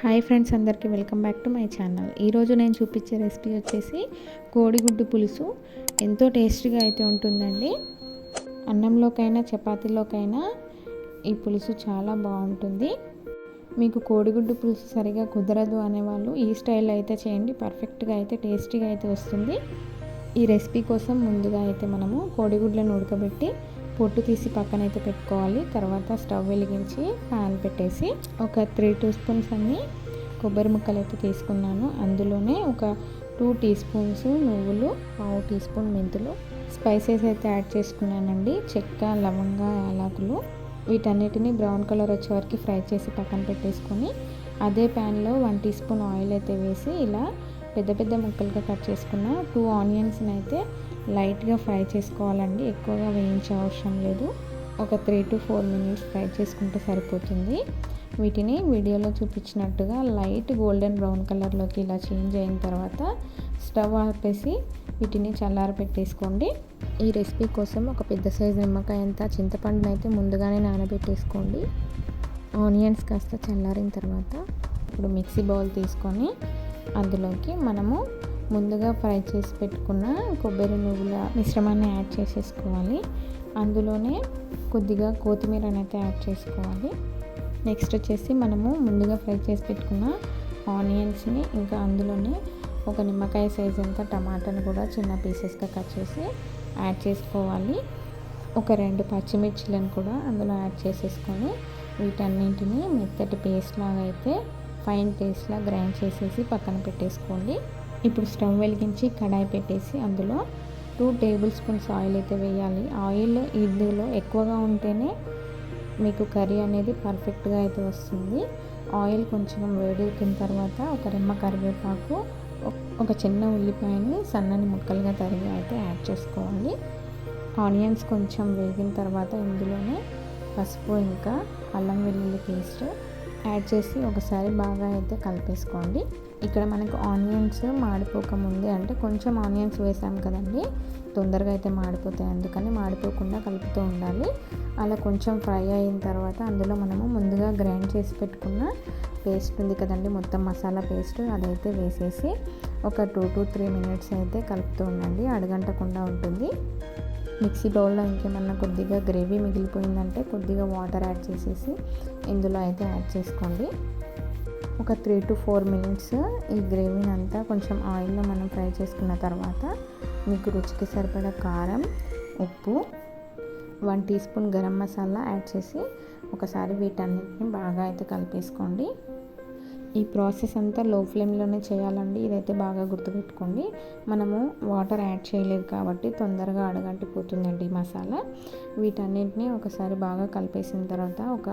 Hi friends అందరికీ welcome back to my channel. ఈరోజు నేను చూపించే రెసిపీ వచ్చేసి కోడిగుడ్డు పులుసు. ఎంతో టేస్టీగా అయితే ఉంటుందండి. అన్నంలోకైనా చపాతీలోకైనా ఈ పులుసు చాలా బాగుంటుంది. మీకు కోడిగుడ్డు పులుసు సరిగా కుదరదు అనేవాళ్ళు ఈ స్టైల్ అయితే చేయండి. పర్ఫెక్ట్గా అయితే టేస్టీగా అయితే వస్తుంది. ఈ రెసిపీ కోసం ముందుగా అయితే మనము కోడిగుడ్లను ఉడకబెట్టి పొట్టు తీసి పక్కన అయితే పెట్టుకోవాలి. తర్వాత స్టవ్ వెలిగించి ప్యాన్ పెట్టేసి ఒక త్రీ టీ స్పూన్స్ అన్ని కొబ్బరి ముక్కలు అయితే తీసుకున్నాను. అందులోనే ఒక టూ టీ స్పూన్స్ నువ్వులు పావు టీ స్పూన్ మెంతులు. స్పైసెస్ అయితే యాడ్ చేసుకున్నానండి. చెక్క లవంగ యాలకులు. వీటన్నిటిని బ్రౌన్ కలర్ వచ్చే వరకు ఫ్రై చేసి పక్కన పెట్టేసుకొని అదే ప్యాన్లో వన్ టీ స్పూన్ ఆయిల్ అయితే వేసి ఇలా పెద్ద పెద్ద ముక్కలుగా కట్ చేసుకున్న టూ ఆనియన్స్ని అయితే లైట్గా ఫ్రై చేసుకోవాలండి. ఎక్కువగా వేయించే అవసరం లేదు. ఒక three to four minutes fry చేసుకుంటే సరిపోతుంది. వీటిని వీడియోలో చూపించినట్టుగా లైట్ గోల్డెన్ బ్రౌన్ కలర్లోకి ఇలా చేంజ్ అయిన తర్వాత స్టవ్ ఆపేసి వీటిని చల్లార పెట్టేసుకోండి. ఈ రెసిపీ కోసం ఒక పెద్ద సైజు నిమ్మకాయ అంత చింతపండుని అయితే ముందుగానే నానబెట్టేసుకోండి. ఆనియన్స్ కాస్త చల్లారిన తర్వాత ఇప్పుడు మిక్సీ బౌల్ తీసుకొని అందులోకి మనము ముందుగా ఫ్రై చేసి పెట్టుకున్న కొబ్బరి నువ్వుల మిశ్రమాన్ని యాడ్ చేసేసుకోవాలి. అందులోనే కొద్దిగా కొత్తిమీర అయితే యాడ్ చేసుకోవాలి. నెక్స్ట్ వచ్చేసి మనము ముందుగా ఫ్రై చేసి పెట్టుకున్న ఆనియన్స్ని ఇంకా అందులోనే ఒక నిమ్మకాయ సైజ్ అంతా టమాటాని కూడా చిన్న పీసెస్గా కట్ చేసి యాడ్ చేసుకోవాలి. ఒక రెండు పచ్చిమిర్చిలను కూడా అందులో యాడ్ చేసేసుకొని వీటన్నింటిని మెత్తటి పేస్ట్ లాగా అయితే ఫైన్ పేస్ట్లా గ్రైండ్ చేసేసి పక్కన పెట్టేసుకోండి. ఇప్పుడు స్టవ్ వెలిగించి కడాయి పెట్టేసి అందులో టూ టేబుల్ స్పూన్స్ ఆయిల్ అయితే వేయాలి. ఆయిల్ ఇందులో ఎక్కువగా ఉంటేనే మీకు కర్రీ అనేది పర్ఫెక్ట్గా అయితే వస్తుంది. ఆయిల్ కొంచెం వేడెక్కిన తర్వాత ఒక రెమ్మ కరివేపాకు ఒక చిన్న ఉల్లిపాయని సన్నని ముక్కలుగా తరిగి అయితే యాడ్ చేసుకోవాలి. ఆనియన్స్ కొంచెం వేగిన తర్వాత ఇందులోనే పసుపు ఇంకా అల్లం వెల్లుల్లి పేస్ట్ యాడ్ చేసి ఒకసారి బాగా అయితే కలిపేసుకోండి. ఇక్కడ మనకు ఆనియన్స్ మాడిపోకముందే అంటే కొంచెం ఆనియన్స్ వేసాం కదండి. తొందరగా అయితే మాడిపోతాయి. అందుకని మాడిపోకుండా కలుపుతూ ఉండాలి. అలా కొంచెం ఫ్రై అయిన తర్వాత అందులో మనము ముందుగా గ్రైండ్ చేసి పెట్టుకున్న పేస్ట్ ఉంది కదండి మొత్తం మసాలా పేస్ట్ అదైతే వేసేసి ఒక టూ టు త్రీ మినిట్స్ అయితే కలుపుతూ ఉండండి. అడగంటకుండా ఉంటుంది. మిక్సీ బౌల్లో ఇంకేమన్నా కొద్దిగా గ్రేవీ మిగిలిపోయిందంటే కొద్దిగా వాటర్ యాడ్ చేసేసి ఇందులో అయితే యాడ్ చేసుకోండి. ఒక త్రీ టు ఫోర్ మినిట్స్ ఈ గ్రేవీని అంతా కొంచెం ఆయిల్లో మనం ఫ్రై చేసుకున్న తర్వాత మీకు రుచికి సరిపడా కారం ఉప్పు one teaspoon garam masala add చేసి ఒకసారి వీటన్నిటిని బాగా అయితే కలిపేసుకోండి. ఈ ప్రాసెస్ అంతా లో ఫ్లేమ్లోనే చేయాలండి. ఇదైతే బాగా గుర్తుపెట్టుకోండి. మనము వాటర్ యాడ్ చేయలేదు కాబట్టి తొందరగా అడగంటిపోతుందండి మసాలా. వీటన్నిటిని ఒకసారి బాగా కలిపేసిన తర్వాత ఒక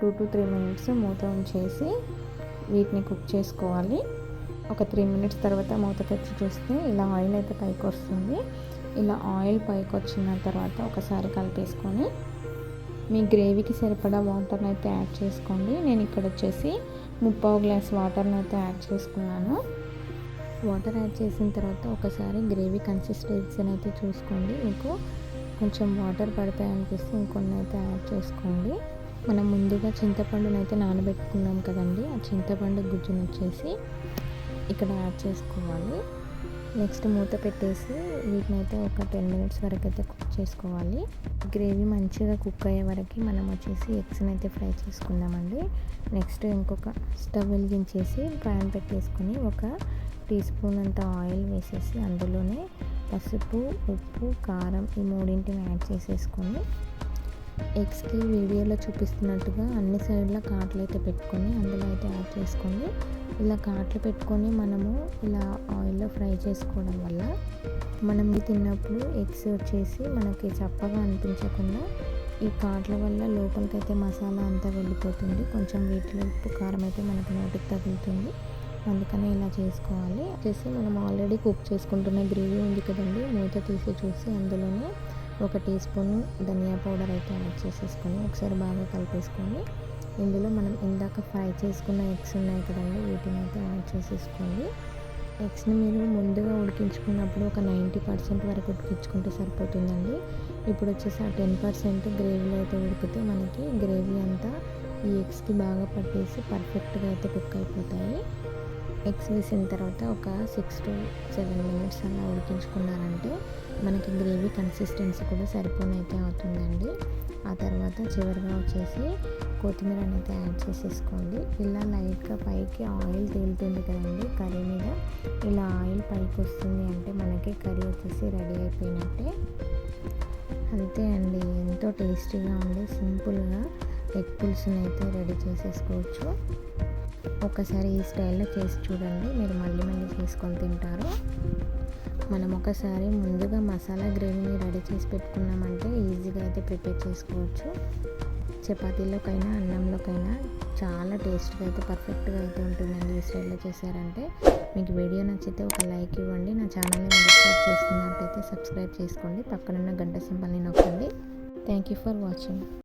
టూ టు త్రీ మినిట్స్ మూత ఉంచేసి వీటిని కుక్ చేసుకోవాలి. ఒక త్రీ మినిట్స్ తర్వాత మూత తెచ్చి చూస్తే ఇలా ఆయిల్ అయితే పైకి వస్తుంది. ఇలా ఆయిల్ పైకి వచ్చిన తర్వాత ఒకసారి కలిపేసుకొని మీ గ్రేవీకి సరిపడా వాటర్ని అయితే యాడ్ చేసుకోండి. నేను ఇక్కడ వచ్చేసి ముప్పావు గ్లాస్ వాటర్ని అయితే యాడ్ చేసుకున్నాను. వాటర్ యాడ్ చేసిన తర్వాత ఒకసారి గ్రేవీ కన్సిస్టెన్సీని అయితే చూసుకోండి. మీకు కొంచెం వాటర్ పడతాయి అనిపిస్తే ఇంకొన్ని అయితే యాడ్ చేసుకోండి. మనం ముందుగా చింతపండును అయితే నానబెట్టుకున్నాం కదండి. ఆ చింతపండు గుజ్జును వచ్చేసి ఇక్కడ యాడ్ చేసుకోవాలి. నెక్స్ట్ మూత పెట్టేసి వీటిని అయితే ఒక టెన్ మినిట్స్ వరకు అయితే కుక్ చేసుకోవాలి. గ్రేవీ మంచిగా కుక్ అయ్యే వరకు మనం వచ్చేసి ఎగ్స్ని అయితే ఫ్రై చేసుకుందామండి. నెక్స్ట్ ఇంకొక స్టవ్ వెలిగించేసి ప్యాన్ పెట్టేసుకొని ఒక టీ స్పూన్ అంత ఆయిల్ వేసేసి అందులోనే పసుపు ఉప్పు కారం ఈ మూడింటిని యాడ్ చేసేసుకొని ఎగ్స్కి వీడియోలో చూపిస్తున్నట్టుగా అన్ని సైడ్ల కాట్లు అయితే పెట్టుకొని అందులో అయితే యాడ్ చేసుకోండి. ఇలా కాట్లు పెట్టుకొని మనము ఇలా ఆయిల్లో ఫ్రై చేసుకోవడం వల్ల మనం తిన్నప్పుడు ఎగ్స్ వచ్చేసి మనకి చప్పగా అనిపించకుండా ఈ కాట్ల వల్ల లోపలికైతే మసాలా అంతా వెళ్ళిపోతుంది. కొంచెం వీటిలో ఉప్పు కారం అయితే మనకి నోటికి తగులుతుంది. అందుకనే ఇలా చేసుకోవాలి. చేసి మనం ఆల్రెడీ కుక్ చేసుకుంటున్న గ్రేవీ ఉంది కదండి మూత తీసి చూసి అందులోనే ఒక టీ స్పూన్ ధనియా పౌడర్ అయితే యాడ్ చేసేసుకొని ఒకసారి బాగా కలిపేసుకొని ఇందులో మనం ఇందాక ఫ్రై చేసుకున్న ఎగ్స్ ఉన్నాయి కదండి వీటిని అయితే యాడ్ చేసేసుకోండి. ఎగ్స్ని మీరు ముందుగా ఉడికించుకున్నప్పుడు ఒక నైంటీ పర్సెంట్ వరకు ఉడికించుకుంటే సరిపోతుందండి. ఇప్పుడు వచ్చేసి ఆ టెన్ పర్సెంట్ గ్రేవీలో అయితే ఉడికితే మనకి గ్రేవీ అంతా ఈ ఎగ్స్కి బాగా పట్టేసి పర్ఫెక్ట్గా అయితే కుక్ అయిపోతాయి. ఎగ్స్ వేసిన తర్వాత ఒక సిక్స్ టు సెవెన్ మినిట్స్ అలా ఉడికించుకున్నారంటే మనకి గ్రేవీ కన్సిస్టెన్సీ కూడా సరిపోనైతే అవుతుందండి. ఆ తర్వాత చివరిగా వచ్చేసి కొత్తిమీర అయితే యాడ్ చేసేసుకోండి. ఇలా లైట్గా పైకి ఆయిల్ తేలుతుంది కదండి కర్రీ మీద. ఇలా ఆయిల్ పైకి వస్తుంది అంటే మనకి కర్రీ వచ్చేసి రెడీ అయిపోయినట్టే. అంతే అండి ఎంతో టేస్టీగా ఉంది. సింపుల్గా ఎగ్ పులుసుని అయితే రెడీ చేసేసుకోవచ్చు. ఒకసారి ఈ స్టైల్లో చేసి చూడండి. మీరు మళ్ళీ మళ్ళీ చేసుకొని తింటారు. మనం ఒకసారి ముందుగా మసాలా గ్రేవీని రెడీ చేసి పెట్టుకున్నామంటే ఈజీగా అయితే ప్రిపేర్ చేసుకోవచ్చు. చపాతీలోకైనా అన్నంలోకైనా చాలా టేస్ట్గా అయితే పర్ఫెక్ట్గా అయితే ఉంటుందండి ఈ స్టైల్లో చేశారంటే. మీకు వీడియో నచ్చితే ఒక లైక్ ఇవ్వండి. నా ఛానల్ని సబ్స్క్రైబ్ చేస్తున్నట్టయితే సబ్స్క్రైబ్ చేసుకోండి. పక్కనున్న గంట సింబల్ని నొక్కండి. Thank you for watching.